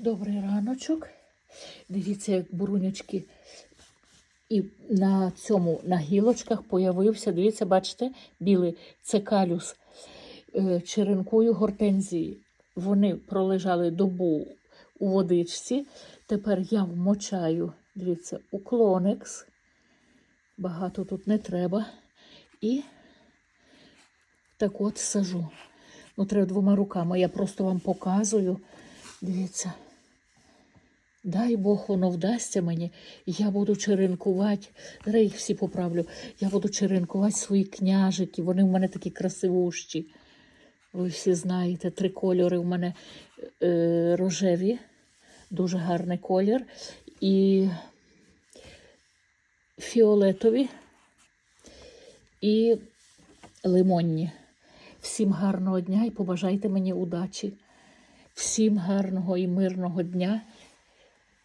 Добрий раночок. Дивіться, як бурунячки. І на цьому, на гілочках появився, дивіться, бачите, білий це калюс. Е, Черенкую гортензії. Вони пролежали добу у водичці. Тепер я вмочаю, дивіться, уклоникс. Багато тут не треба. І так от сажу. Ну, треба двома руками. Я просто вам показую. Дивіться. Дай Бог, воно вдасться мені. Я буду черенкувати. Зараз їх всі поправлю. Я буду черенкувати свої княжики. Вони в мене такі красивущі. Ви всі знаєте, три кольори в мене е, рожеві, дуже гарний колір. І фіолетові і лимонні. Всім гарного дня і побажайте мені удачі. Всім гарного і мирного дня